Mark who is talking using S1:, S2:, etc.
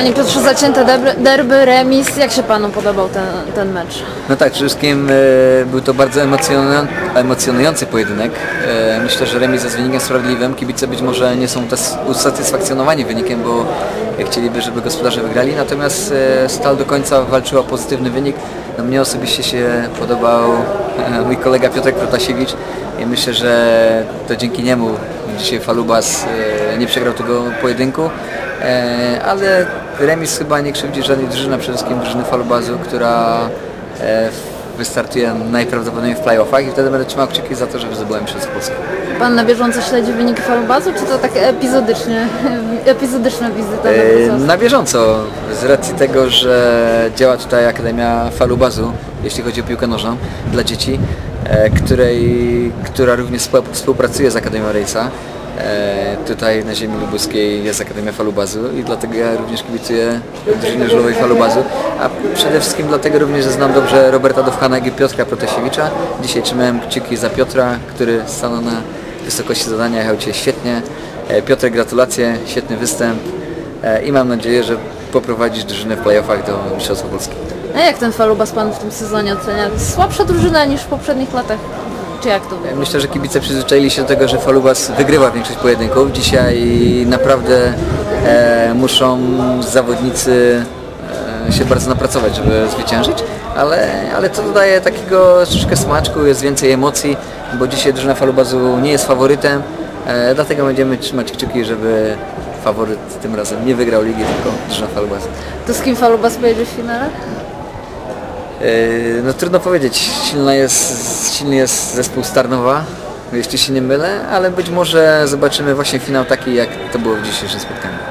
S1: Panie Piotrze, zacięte derby, remis. Jak się Panu podobał ten, ten mecz?
S2: No tak, przede wszystkim e, był to bardzo emocjonują- emocjonujący pojedynek. E, myślę, że remis jest wynikiem sprawiedliwym. Kibice być może nie są usatysfakcjonowani wynikiem, bo chcieliby, żeby gospodarze wygrali. Natomiast e, Stal do końca walczyła pozytywny wynik. No, mnie osobiście się podobał e, mój kolega Piotrek Protasiewicz i myślę, że to dzięki niemu dzisiaj Falubas e, nie przegrał tego pojedynku. Ale remis chyba nie krzywdzi żadnej drużyny, przede wszystkim drużyny Falubazu, która e, wystartuje najprawdopodobniej w playoffach i wtedy będę trzymał kciuki za to, żeby zdobyła Mistrzostwo Polskie.
S1: Pan na bieżąco śledzi wyniki Falubazu, czy to tak epizodycznie, epizodyczna wizyta na
S2: E,
S1: Wrocławsku?
S2: Na bieżąco, z racji tego, że działa tutaj Akademia Falubazu, jeśli chodzi o piłkę nożną dla dzieci, e, której, która również współ- współpracuje z Akademią Rejsa. E, Tutaj na ziemi lubuskiej jest Akademia Falubazu i dlatego ja również kibicuję drużynie żużlowej Falubazu, a przede wszystkim dlatego również, że znam dobrze Roberta Dowchanek i Piotra Protasiewicza. Dzisiaj trzymałem kciuki za Piotra, który stanął na wysokości zadania, jechał dzisiaj świetnie. E, Piotrek, gratulacje, świetny występ e, i mam nadzieję, że poprowadzisz drużynę w playoffach do Mistrzostwa Polski.
S1: A jak ten Falubas Pan w tym sezonie ocenia? Słabsza drużyna niż w poprzednich latach? Czy jak to było?
S2: Myślę, że kibice przyzwyczaili się do tego, że Falubas wygrywa większość pojedynków. Dzisiaj naprawdę e, muszą zawodnicy e, się bardzo napracować, żeby zwyciężyć, ale, ale to dodaje takiego troszeczkę smaczku, jest więcej emocji, bo dzisiaj drużyna Falubazu nie jest faworytem, e, dlatego będziemy trzymać kciuki, żeby faworyt tym razem nie wygrał ligi, tylko drużyna Falubazu.
S1: To z kim Falubas pojedzie w finale?
S2: Yy, No trudno powiedzieć, silna jest, silny jest zespół Starnowa, jeśli się nie mylę, ale być może zobaczymy właśnie finał taki jak to było w dzisiejszym spotkaniu.